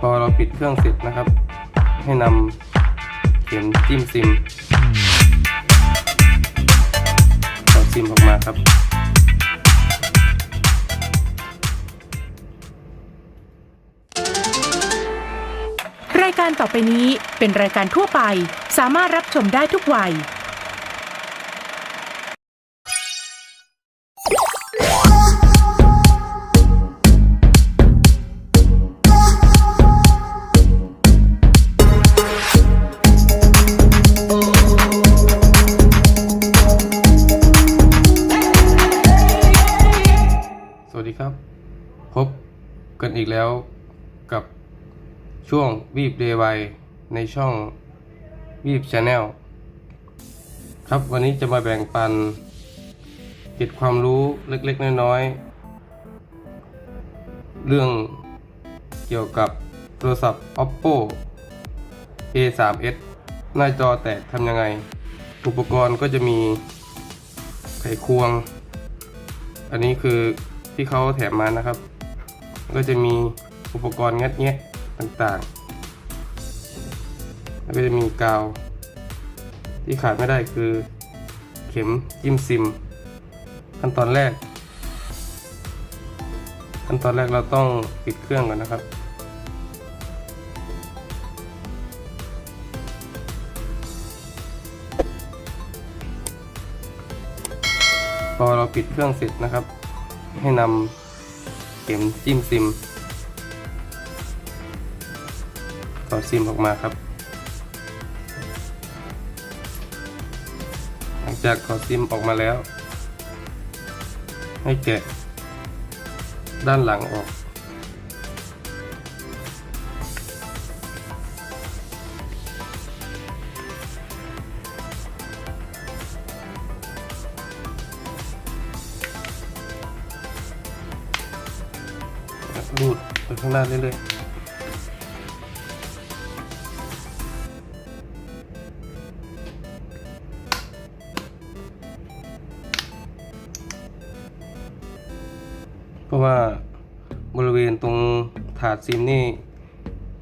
พอเราปิดเครื่องเสร็จนะครับ ให้นำเข็มจิ้มซิมเอาซิมออกมาครับ รายการต่อไปนี้เป็นรายการทั่วไป สามารถรับชมได้ทุกวัย ครับ พบกันอีกแล้วกับช่วงวีบเดย์ไวในช่องวีบชาแนลครับวันนี้จะมาแบ่งปันเกร็ดความรู้เล็กๆ น้อยๆ เรื่องเกี่ยวกับโทรศัพท์ oppo a3s หน้าจอแตกทำยังไง อุปกรณ์ก็จะมีไขควง อันนี้คือ ที่เขาแถมมานะครับ ก็จะมีอุปกรณ์งัดแงะต่างๆ แล้วก็จะมีกาว ที่ขาดไม่ได้คือเข็มจิ้มซิม ขั้นตอนแรก ขั้นตอนแรกเราต้องปิดเครื่องก่อนนะครับพอเราปิดเครื่องเสร็จนะครับ ให้นำเข็มจิ้มซิมต่อซิมออกมาครับ หลังจากต่อซิมออกมาแล้ว ให้แกะด้านหลังออก รูดไปข้างหน้าเรื่อยๆ เพราะว่าบริเวณตรงถาดซิมนี่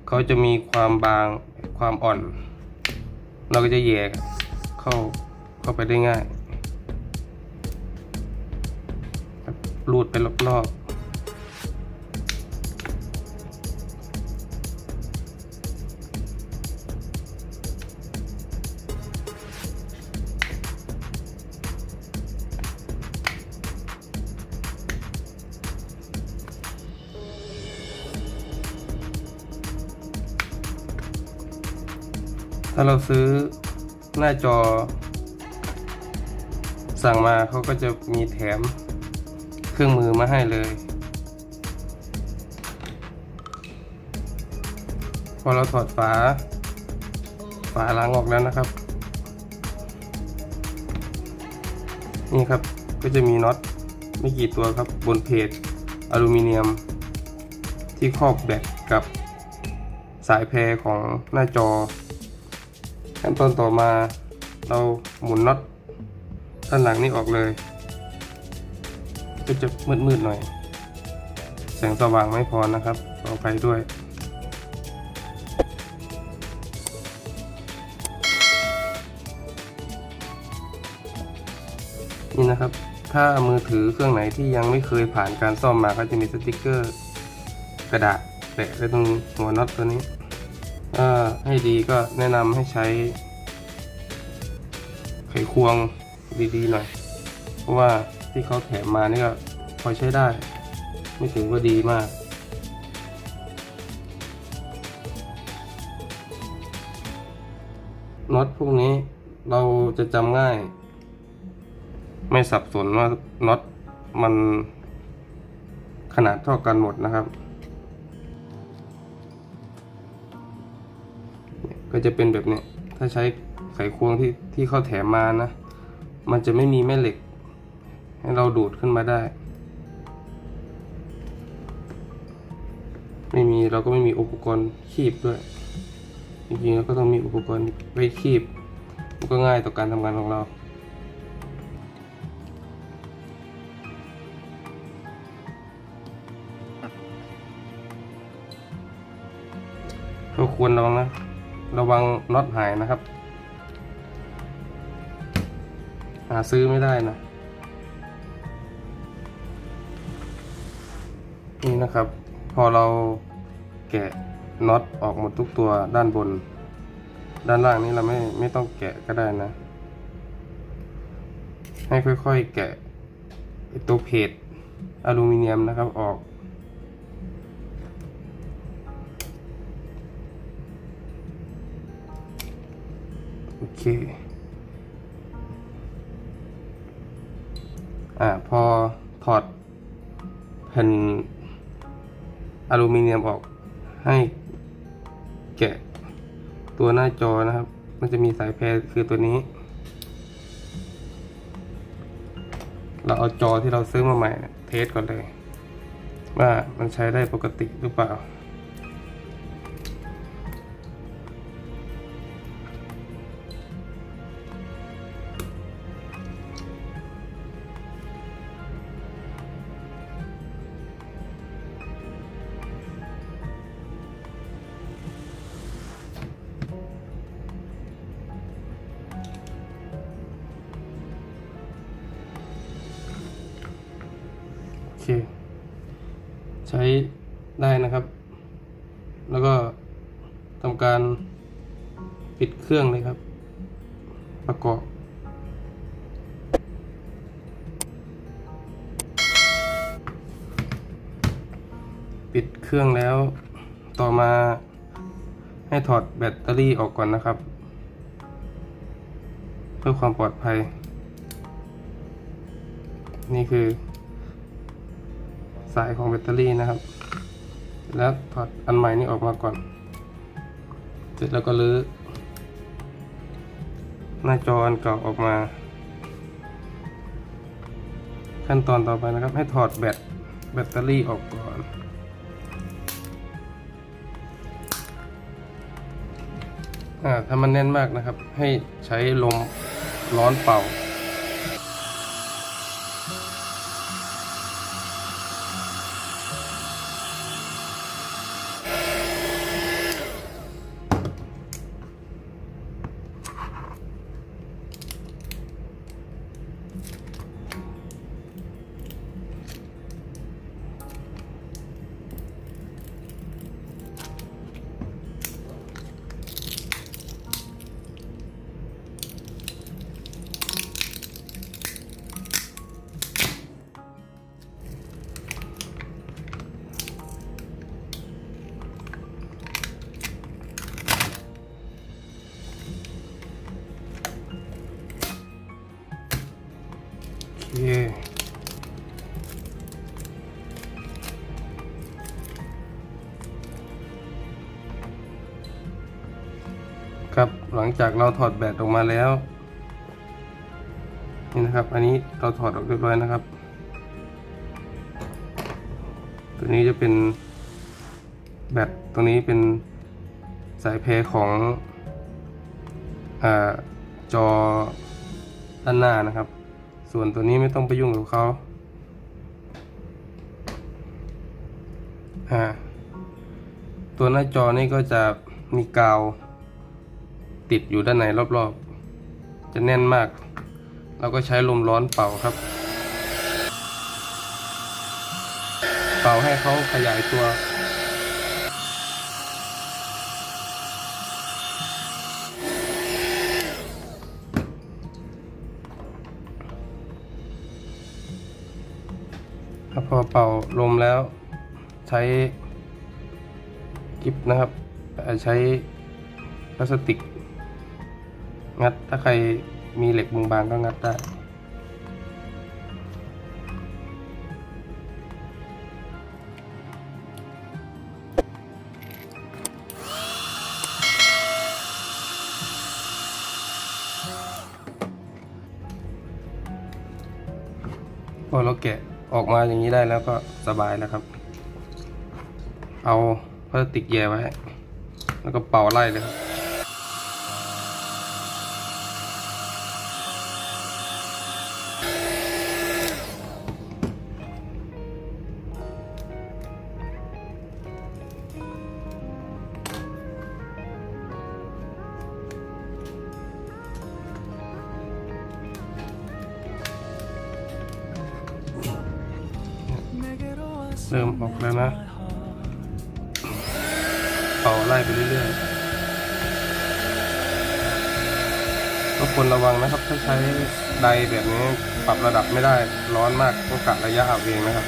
เขาจะมีความบางความอ่อน เราก็จะแยกเข้าเข้าไปได้ง่ายรูดไปรอบๆ ถ้าเราซื้อหน้าจอ สั่งมาเขาก็จะมีแถมเครื่องมือมาให้เลย พอเราถอดฝา ฝาล้างออกแล้วนะครับ นี่ครับก็จะมีน็อตไม่กี่ตัวครับบนเพจอลูมิเนียม ที่ครอบแบตกับสายแพรของหน้าจอ ขั้นตอนต่อมาเราหมุนน็อตด้านหลังนี้ออกเลย ก็จะมืดๆหน่อย แสงสว่างไม่พอนะครับขออภัยด้วย นี่นะครับ ถ้ามือถือเครื่องไหนที่ยังไม่เคยผ่านการซ่อมมาก็จะมีสติกเกอร์กระดาษแปะไว้ตรงหัวน็อตตัวนี้ ถ้าให้ดีก็แนะนำให้ใช้ ไขควงดีๆหน่อย เพราะว่าที่เขาแถมมานี่ก็พอใช้ได้ ไม่ถือว่าดีมากน็อตพวกนี้เราจะจำง่าย ไม่สับสนว่าน็อตมันขนาดเท่ากันหมดนะครับ ก็จะเป็นแบบนี้ถ้าใช้ไขควงที่ที่เขาแถมมานะ มันจะไม่มีแม่เหล็ก ให้เราดูดขึ้นมาได้ ไม่มีเราก็ไม่มีอุปกรณ์คีบด้วยจริงๆเราก็ต้องมีอุปกรณ์ไว้คีบมันก็ง่ายต่อการทำงานของเราก็ควรระวังนะ ระวังน็อตหายนะครับ หาซื้อไม่ได้นะนี่นะครับ พอเราแกะน็อตออกหมดทุกตัวด้านบน ด้านล่างนี้เราไม่ไม่ต้องแกะก็ได้นะ ให้ค่อยๆแกะตัวเพจอลูมิเนียมนะครับออก เคอ่าพอถอดแผ่นอลูมิเนียมออกให้แกะตัวหน้าจอนะครับ มันจะมีสายแพรคือตัวนี้ เราเอาจอที่เราซื้อมาใหม่เนี่ยเทสก่อนเลย ว่ามันใช้ได้ปกติหรือเปล่า เครื่องเลยครับ ประกอบปิดเครื่องแล้ว ต่อมาให้ถอดแบตเตอรี่ออกก่อนนะครับ เพื่อความปลอดภัย นี่คือ สายของแบตเตอรี่นะครับ แล้วถอดอันใหม่นี้ออกมาก่อน เสร็จแล้วก็ลื้อ หน้าจออันเก่าออกมา ขั้นตอนต่อไปนะครับ ให้ถอดแบตแบตเตอรี่ออกก่อนอ่าถ้ามันแน่นมากนะครับ ให้ใช้ลมร้อนเป่า ครับ หลังจากเราถอดแบตออกมาแล้ว นี่นะครับ อันนี้เราถอดออกเรียบร้อยนะครับ ตัวนี้จะเป็นแบตตรงนี้เป็นสายเพของอจอด้านหน้านะครับ ส่วนตัวนี้ไม่ต้องไปยุ่งกับเขาอ่าตัวหน้าจอนี่ก็จะมีกาว ติดอยู่ด้านในรอบๆ จะแน่นมาก เราก็ใช้ลมร้อนเป่าครับ เป่าให้เขาขยายตัวพอเป่าลมแล้วใช้กิฟนะครับใช้พลาสติก งัดถ้าใครมีเหล็กบางๆก็งัดได้พอเราแกะออกมาอย่างนี้ได้แล้วก็สบายแล้วครับ เอาพลาสติกแย่ไว้ แล้วก็เป่าไล่เลยครับ ก็ควรระวังนะครับ ถ้าใช้ไดแบบนี้ปรับระดับไม่ได้ร้อนมากต้องกะระยะเอาเองนะครับ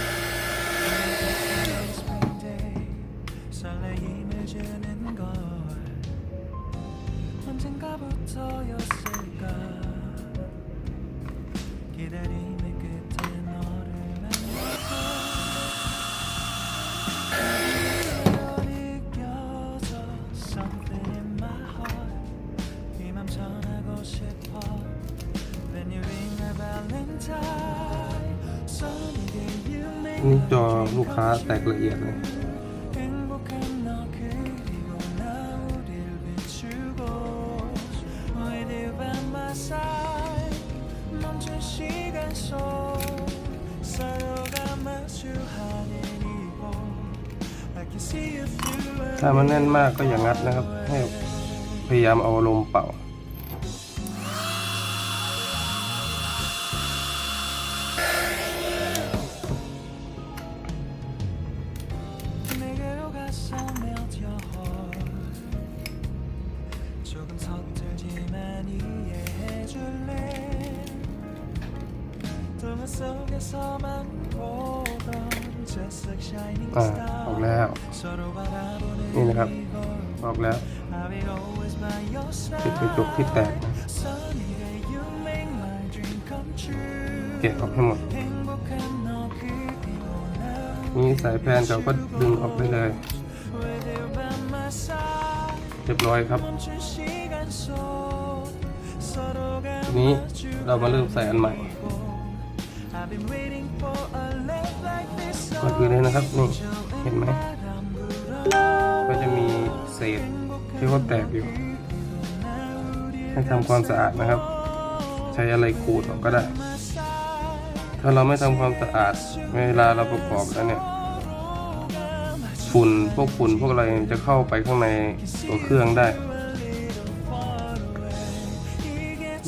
ถ้ามันแน่นมากก็อย่างงัดนะครับ ให้พยายามเอาลมเป่า내 ออกแล้ว นี่นะครับ ออกแล้วปิดกระจกที่แตกเก็บออกให้หมด นี่สายแฟนเราก็ดึงออกไปเลยเรียบร้อยครับทีนี้เรามาเริ่มใส่อันใหม่ก่อนอื่นเลยนะครับนี่็นไหมก็จะมีเศษที่เขาแตกอยู่ ให้ทำความสะอาดนะครับ ใช้อะไรขูดออกก็ได้ ถ้าเราไม่ทำความสะอาดเวลาเราประกอบแล้วเนี่ยฝุ่นพวกฝุ่นพวกอะไรจะเข้าไปข้างในตัวเครื่องได้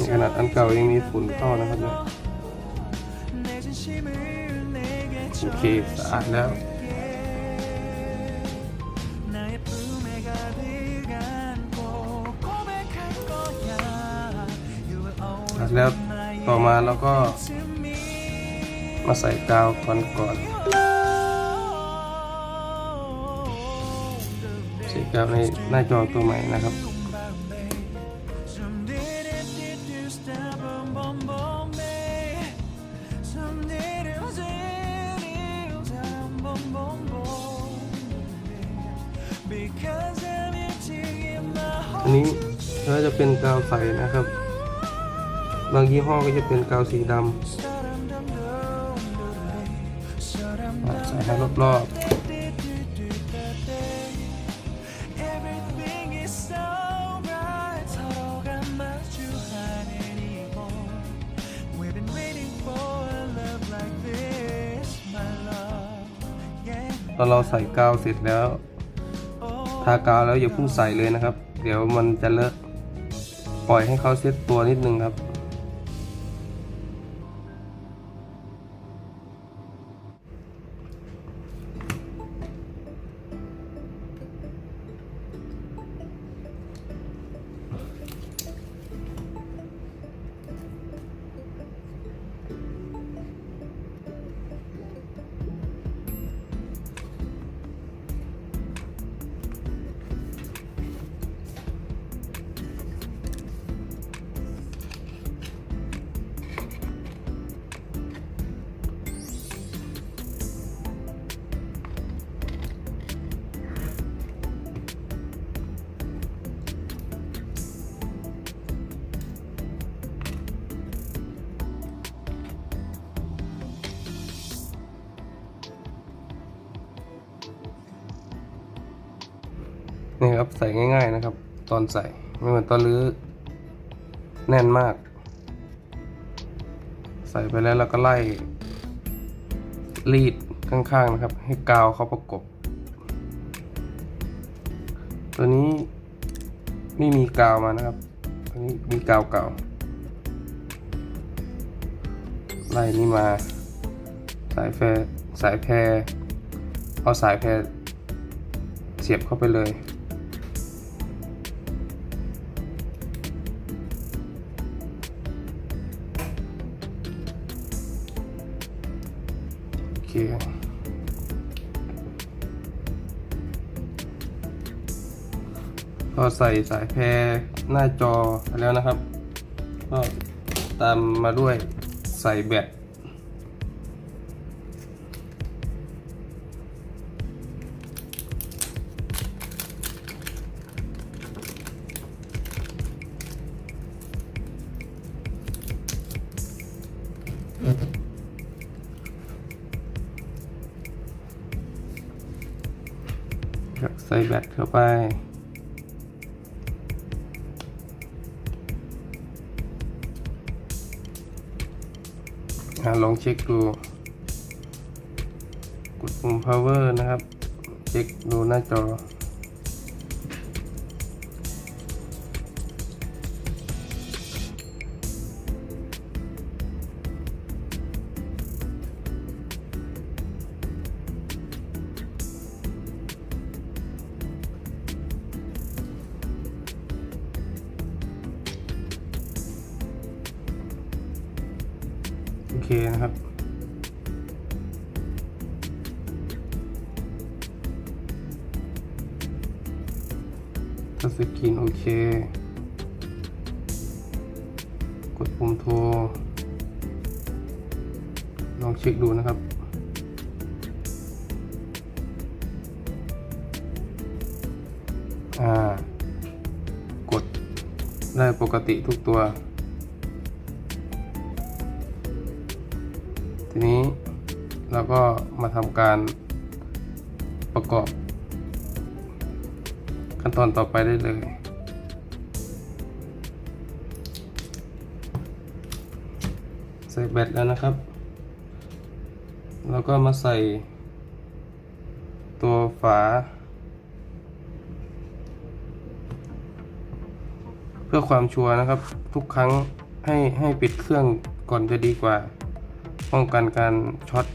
นขนาดอันเก่ายังมีฝุ่นเข้านะครับเนี่ยโอเคสะอาดแล้ว แล้วต่อมาเราก็มาใส่กาวก่อนก่อนใส่กาวในหน้าจอตัวใหม่นะครับอันนี้ก็จะเป็นกาวใสนะครับ บางยี่ห้อก็จะเป็นกาวสีดำใส่ให้รอบๆพอเราใส่กาวเสร็จแล้ว ทากาวแล้วอย่าเพิ่งใส่เลยนะครับ เดี๋ยวมันจะเลอะ ปล่อยให้เขาเซตตัวนิดนึงครับ นี่ครับใส่ง่าย ๆนะครับ ตอนใส่ไม่เหมือนตอนรื้อแน่นมาก ใส่ไปแล้วเราก็ไล่ รีดข้างๆนะครับ ให้กาวเขาประกบ ตัวนี้ไม่มีกาวมานะครับตัวนี้มีกาวเก่า ไล่นี่มาสายแฟร์สายแพรเอาสายแพรเสียบเข้าไปเลย พอใส่สายแพรหน้าจอแล้วนะครับ ก็ตามมาด้วยใส่แบตครับใส่แบตเข้าไป ลองเช็คดู กดปุ่ม power นะครับ เช็คดูหน้าจอ นะครับถ้าสกรีนโอเค กดปุ่มโทร ลองเช็คดูนะครับอ่ากดได้ปกติทุกตัว การประกอบ ขั้นตอนต่อไปได้เลย ใส่แบตแล้วนะครับ แล้วก็มาใส่ตัวฝา เพื่อความชัวร์นะครับ ทุกครั้งให้ให้ปิดเครื่องก่อนจะดีกว่า ป้องกันการช็อต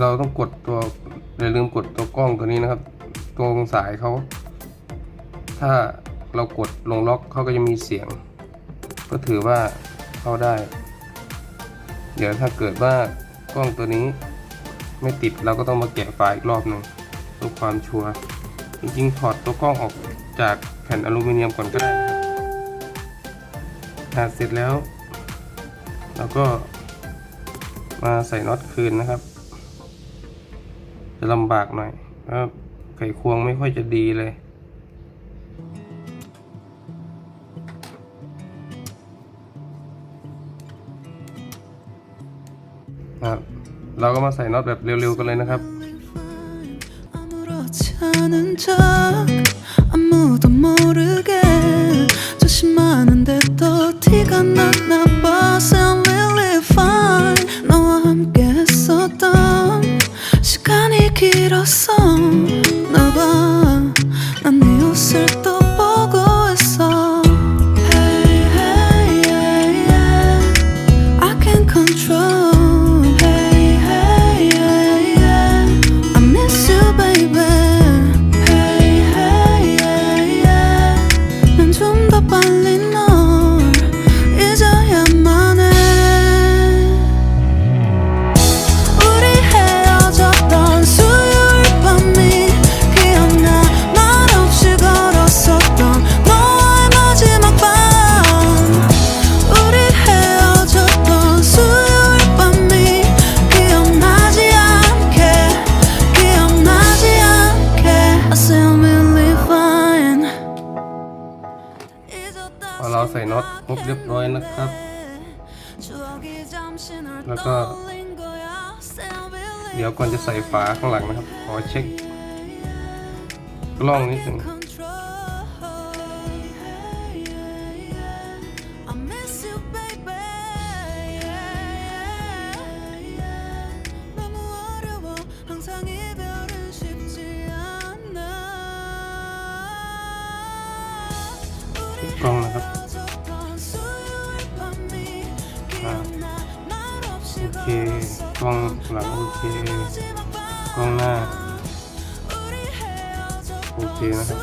เราต้องกดตัวอย่าลืมกดตัวกล้องตัวนี้นะครับ ตรงสายเขาถ้าเรากดลงล็อกเขาก็จะมีเสียง ก็ถือว่าเข้าได้ เดี๋ยวถ้าเกิดว่ากล้องตัวนี้ไม่ติดเราก็ต้องมาแกะไฟล์อีกรอบหนึ่งเพื่อความชัวร์จริงๆถอดตัวกล้องออกจากแผ่นอลูมิเนียมก่อนก็ได้นะครับหากเสร็จแล้วเราก็มาใส่น็อตคืนนะครับ จะลำบากหน่อยเพราะไขควงไม่ค่อยจะดีเลย ครับ เราก็มาใส่น็อตแบบเร็วๆกันเลยนะครับ 아무렇지 않은 척 아무도 모르게 조심하는데 또 티가 났나 봐 봐าข้างหลังนะครับ ขอเช็คกล้องนิดนึงกล้องนะครับโอเคกล้องหลังโอเค กล้องหน้า โอเคนะครับ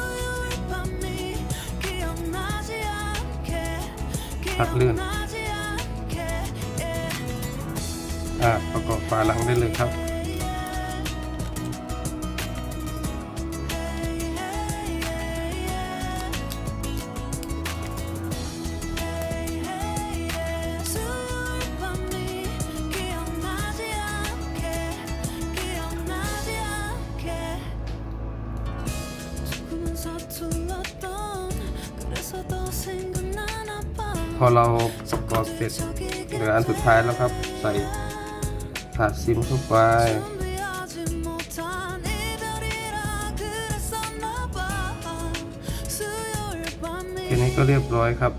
พัดเลื่อนอ่าประกอบฝาหลังได้เลยครับ พอเราประกอบเสร็จเหลืออันสุดท้ายแล้วครับ ใส่ถาดซิมเข้าไปแค่นี้ก็เรียบร้อยครับ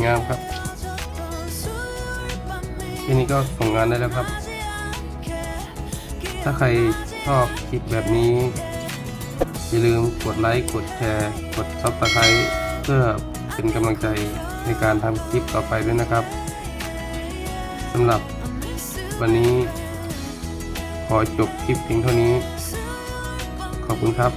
วยงามครับแค่นี้ก็ส่งงานได้แล้วครับ ถ้าใครชอบคลิปแบบนี้ อย่าลืมกดไลค์ กดแชร์ กดซับสไครต์เพื่อเป็นกำลังใจในการทำคลิปต่อไปด้วยนะครับสำหรับวันนี้ ขอจบคลิปเพียงเท่านี้ ขอบคุณครับ